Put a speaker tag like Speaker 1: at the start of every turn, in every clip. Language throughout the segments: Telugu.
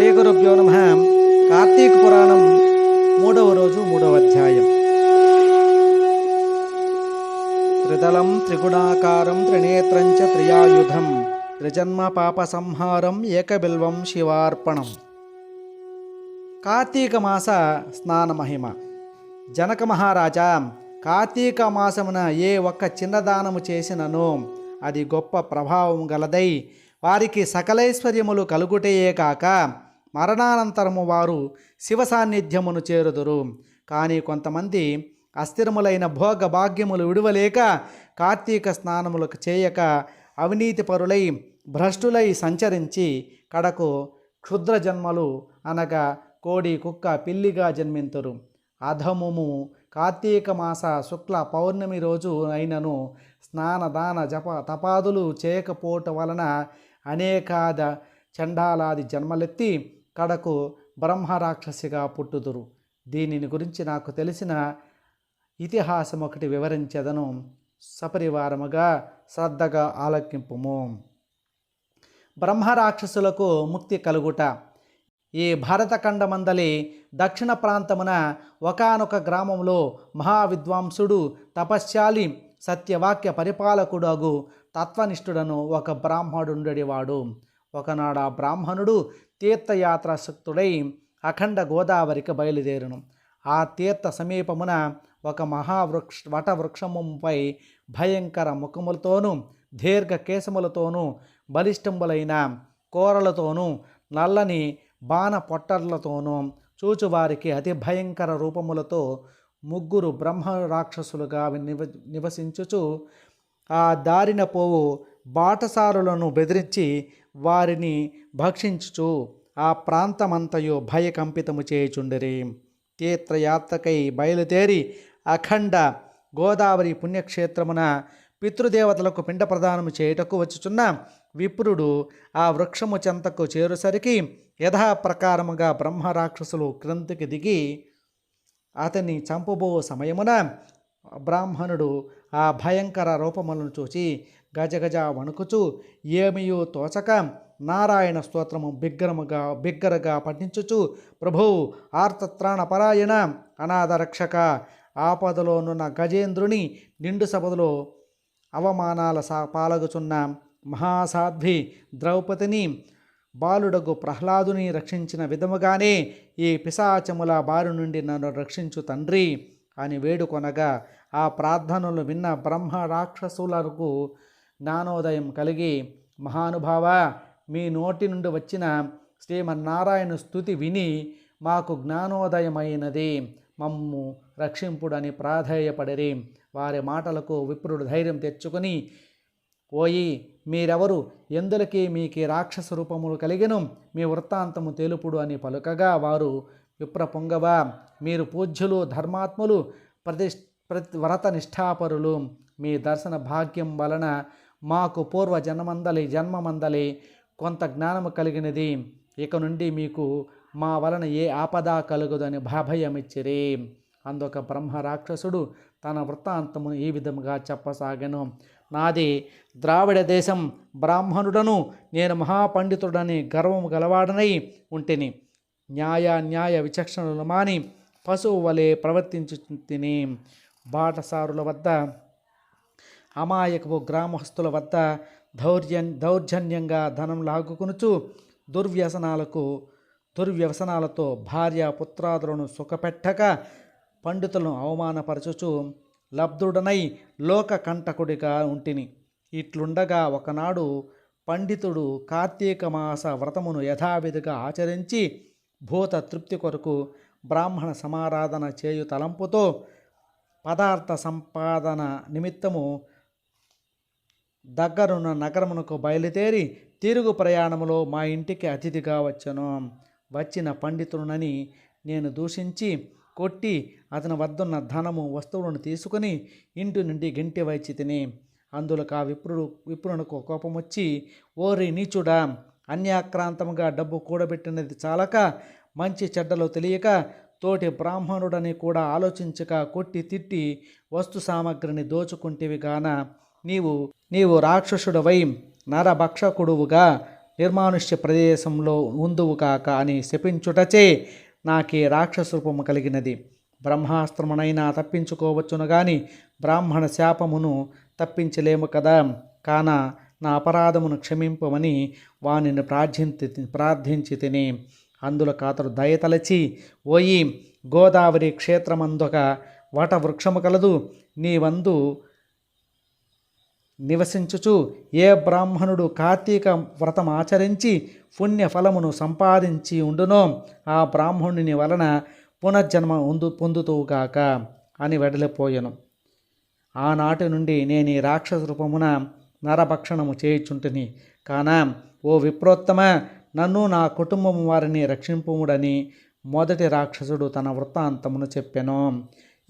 Speaker 1: శ్రీ గురుభ్యో నమ. కార్తీక పురాణం మూడవ రోజు మూడవ అధ్యాయం. త్రిదళం త్రిగుణాకారం త్రినేత్రం త్రియాయుధం త్రిజన్మ పాప సంహారం ఏకబిల్వం శివార్పణం. కార్తీక మాస స్నాన మహిమ. జనక మహారాజా కార్తీక మాసమున ఏ ఒక్క చిన్నదానము చేసినను అది గొప్ప ప్రభావం గలదై వారికి సకలైశ్వర్యములు కలుగుటయే కాక మరణానంతరము వారు శివ సాన్నిధ్యమును చేరుదురు. కానీ కొంతమంది అస్థిరములైన భోగ భాగ్యములు విడువలేక కార్తీక స్నానములకు చేయక అవినీతి పరులై భ్రష్టులై సంచరించి కడకు క్షుద్ర జన్మలు అనగా కోడి కుక్క పిల్లిగా జన్మింతురు. అధముము కార్తీక మాస శుక్ల పౌర్ణమి రోజు అయినను స్నాన దాన జప తపాదులు చేయకపోవటం వలన అనేకాద చండాలాది జన్మలెత్తి కడకు బ్రహ్మరాక్షసిగా పుట్టుదురు. దీనిని గురించి నాకు తెలిసిన ఇతిహాసం ఒకటి వివరించదను. సపరివారముగా శ్రద్ధగా ఆలకింపుము. బ్రహ్మరాక్షసులకు ముక్తి కలుగుట. ఈ భారతఖండమందలి దక్షిణ ప్రాంతమున ఒకానొక గ్రామంలో మహావిద్వాంసుడు తపశ్శాలి సత్యవాక్య పరిపాలకుడు అగు తత్వనిష్ఠుడను ఒక బ్రాహ్మడుండేవాడు ఒకనాడు ఆ బ్రాహ్మణుడు తీర్థయాత్రాశక్తుడై అఖండ గోదావరికి బయలుదేరును. ఆ తీర్థ సమీపమున ఒక మహావృక్ష వటవృక్షముపై భయంకర ముఖములతోనూ దీర్ఘ కేశములతోనూ బలిష్టంబులైన కూరలతోనూ నల్లని బాణ పొట్టర్లతోనూ చూచువారికి అతి భయంకర రూపములతో ముగ్గురు బ్రహ్మ రాక్షసులుగా నివ నివసించుచు ఆ దారిన పోవు బాటసారులను బెదిరించి వారిని భక్షించుచు ఆ ప్రాంతమంతయు భయకంపితము చేయుచుండిరి. తీర్థయాత్రకై బయలుదేరి అఖండ గోదావరి పుణ్యక్షేత్రమున పితృదేవతలకు పిండ ప్రదానము చేయుటకు వచ్చుచున్న విప్రుడు ఆ వృక్షము చెంతకు చేరుసరికి యథాప్రకారముగా బ్రహ్మరాక్షసులు క్రిందికి దిగి అతన్ని చంపబో సమయమున బ్రాహ్మణుడు ఆ భయంకర రూపములను చూచి గజగజ వణుకుచు ఏమియో తోచక నారాయణ స్తోత్రము బిగ్గరముగా బిగ్గరగా పఠించుచు ప్రభు ఆర్తత్రాణపరాయణ అనాథ రక్షక ఆపదలోనున్న గజేంద్రుని నిండు సభలో అవమానాల సా పాలగుచున్న మహాసాధ్వి ద్రౌపదిని బాలుడగు ప్రహ్లాదుని రక్షించిన విధముగానే ఈ పిశాచముల బారి నుండి నన్ను రక్షించు తండ్రి. అని వేడుకొనగా ఆ ప్రార్థనలు విన్న బ్రహ్మ రాక్షసులకు జ్ఞానోదయం కలిగి మహానుభావ మీ నోటి నుండి వచ్చిన శ్రీమన్నారాయణ స్థుతి విని మాకు జ్ఞానోదయమైనది. మమ్ము రక్షింపుడని ప్రాధేయపడిరి. వారి మాటలకు విప్రుడు ధైర్యం తెచ్చుకొని ఓయి మీరెవరు? ఎందులకి మీకి రాక్షస రూపములు కలిగెను? మీ వృత్తాంతము తెలుపుడు అని పలుకగా వారు విప్ర పొంగవ. మీరు పూజ్యులు ధర్మాత్ములు ప్రతిష్ ప్రతి వ్రత నిష్ఠాపరులు. మీ దర్శన భాగ్యం వలన మాకు పూర్వ జన్మందలి జన్మమందలి కొంత జ్ఞానము కలిగినది. ఇక నుండి మీకు మా వలన ఏ ఆపద కలుగుదని భాభయమిచ్చిరి అందుక బ్రహ్మ రాక్షసుడు తన వృత్తాంతమును ఈ విధముగా చెప్పసాగను. నాది ద్రావిడ దేశం బ్రాహ్మణుడను నేను మహాపండితుడని గర్వము గలవాడనై ఉంటిని. న్యాయ న్యాయ విచక్షణలు మాని పశువు వలె ప్రవర్తించు తిని బాటసారుల వద్ద అమాయకపు గ్రామస్తుల వద్ద దౌర్జన్ దౌర్జన్యంగా ధనం లాగుకొనుచు దుర్వ్యసనాలకు దుర్వ్యసనాలతో భార్య పుత్రాదులను సుఖపెట్టక పండితులను అవమానపరచుచు లబ్ధుడనై లోక కంటకుడిగా ఉంటిని. ఇట్లుండగా ఒకనాడు పండితుడు కార్తీక మాస వ్రతమును యథావిధిగా ఆచరించి భూత తృప్తి కొరకు బ్రాహ్మణ సమారాధన చేయు తలంపుతో పదార్థ సంపాదన నిమిత్తము దగ్గరున్న నగరమునకు బయలుదేరి తిరుగు ప్రయాణములో మా ఇంటికి అతిథిగా వచ్చాను. వచ్చిన పండితుడునని నేను దూషించి కొట్టి అతని వద్దున్న ధనము వస్తువులను తీసుకుని ఇంటి నుండి గెంటి వైచి తిని అందులోకి ఆ విప్రుడు విప్రునకు కోపం వచ్చి ఓరి నీచుడా అన్యాక్రాంతముగా డబ్బు కూడబెట్టినది చాలక మంచి చెడ్డలు తెలియక తోటి బ్రాహ్మణుడని కూడా ఆలోచించక కొట్టి తిట్టి వస్తు సామగ్రిని దోచుకుంటేవి గాన నీవు నీవు రాక్షసుడవై నరభక్షకుడువుగా నిర్మానుష్య ప్రదేశంలో ఉందువు కాక అని శపించుటచే నాకే రాక్షస రూపము కలిగినది. బ్రహ్మాస్త్రమునైనా తప్పించుకోవచ్చును గాని బ్రాహ్మణ శాపమును తప్పించలేము కదా. కాన నా అపరాధమును క్షమింపమని వానిని ప్రార్థించి ప్రార్థించి తిని అందులో కాతరు దయతలచి ఓయి గోదావరి క్షేత్రమందొక వట వృక్షము కలదు. నీ వందు నివసించుచు. ఏ బ్రాహ్మణుడు కార్తీక వ్రతం ఆచరించి పుణ్య ఫలమును సంపాదించి ఉండునో ఆ బ్రాహ్మణుని వలన పునర్జన్మ ఉందు పొందుతూగాక అని వెడలిపోయాను. ఆనాటి నుండి నేను ఈ రాక్షస రూపమున నరభక్షణము చేయుచుంటిని. కాన ఓ విప్రోత్తమ నన్ను నా కుటుంబం వారిని రక్షింపుముడని మొదటి రాక్షసుడు తన వృత్తాంతమును చెప్పెను.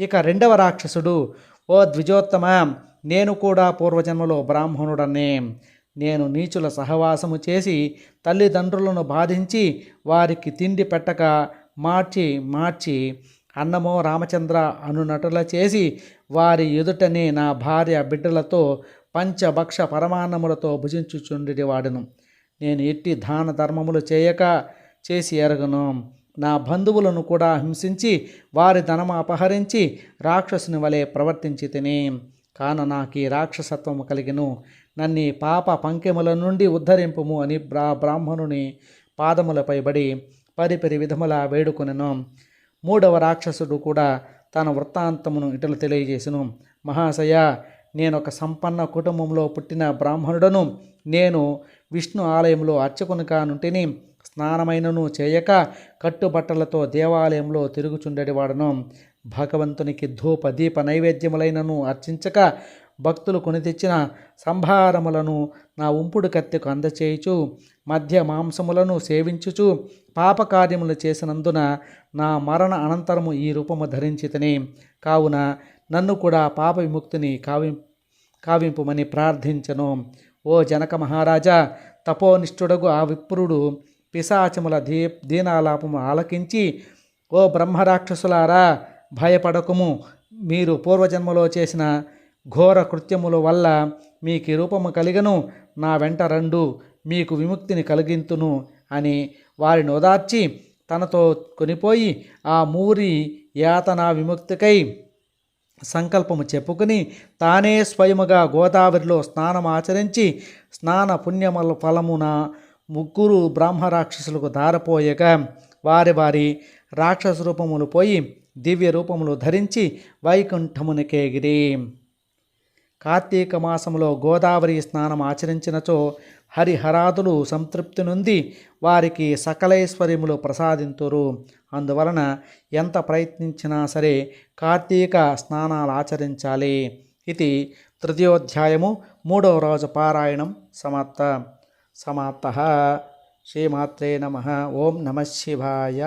Speaker 1: ఇక రెండవ రాక్షసుడు ఓ ద్విజోత్తమ నేను కూడా పూర్వజన్మలో బ్రాహ్మణుడనే నేను నీచుల సహవాసము చేసి తల్లిదండ్రులను బాధించి వారికి తిండి పెట్టక మార్చి మార్చి అన్నమో రామచంద్ర అనునటుల చేసి వారి ఎదుటనే నా భార్య బిడ్డలతో పంచభక్ష పరమాన్నములతో భుజించుచుండి వాడును. నేను ఎట్టి దాన ధర్మములు చేయక చేసి ఎరగను. నా బంధువులను కూడా హింసించి వారి ధనము అపహరించి రాక్షసుని వలె ప్రవర్తించి తిని. కాన నాకు ఈ రాక్షసత్వము కలిగిను. నన్ను పాప పంకెముల నుండి ఉద్ధరింపుము అని బ్రా బ్రాహ్మణుని పాదములపై బడి పరిపరి విధముల వేడుకొనెను. మూడవ రాక్షసుడు కూడా తన వృత్తాంతమును ఇటలు తెలియజేసెను. మహాశయ నేను ఒక సంపన్న కుటుంబంలో పుట్టిన బ్రాహ్మణుడను. నేను విష్ణు ఆలయంలో అర్చకుని కానుంటిని. స్నానమైనను చేయక కట్టుబట్టలతో దేవాలయంలో తిరుగుచుండేవాడను. భగవంతునికి ధూప దీప నైవేద్యములైనను అర్చించక భక్తులు కొని తెచ్చిన సంభారములను నా ఉంపుడు కత్తెకు అందచేయుచు మధ్య మాంసములను సేవించుచు పాపకార్యములు చేసినందున నా మరణ అనంతరము ఈ రూపము ధరించితని. కావున నన్ను కూడా పాప విముక్తిని కావి కావింపుమని ప్రార్థించను. ఓ జనక మహారాజా తపోనిష్ఠుడగు ఆ విప్రుడు పిశాచముల దీ దీనాలాపము ఆలకించి ఓ బ్రహ్మరాక్షసులారా భయపడకుము. మీరు పూర్వజన్మలో చేసిన ఘోర కృత్యముల వల్ల మీకు రూపము కలిగను. నా వెంట రండు మీకు విముక్తిని కలిగింతును అని వారిని ఓదార్చి తనతో కొనిపోయి ఆ మూరి యాతనా విముక్తికై సంకల్పము చెప్పుకుని తానే స్వయముగా గోదావరిలో స్నానం ఆచరించి స్నాన పుణ్యముల ఫలమున ముగ్గురు బ్రాహ్మరాక్షసులకు దారపోయక వారి వారి రాక్షస రూపములు పోయి దివ్య రూపములు ధరించి వైకుంఠమునికేగిరి కార్తీక మాసములో గోదావరి స్నానం ఆచరించినచో హరిహరాదులు సంతృప్తి నుండి వారికి సకలైశ్వర్యములు ప్రసాదింతురు. అందువలన ఎంత ప్రయత్నించినా సరే కార్తీక స్నానాలు ఆచరించాలి. ఇది తృతీయోధ్యాయము మూడవ రోజు పారాయణం సమాప్త. సమాప్త. శ్రీమాత్రే నమ. ఓం నమ శివాయ.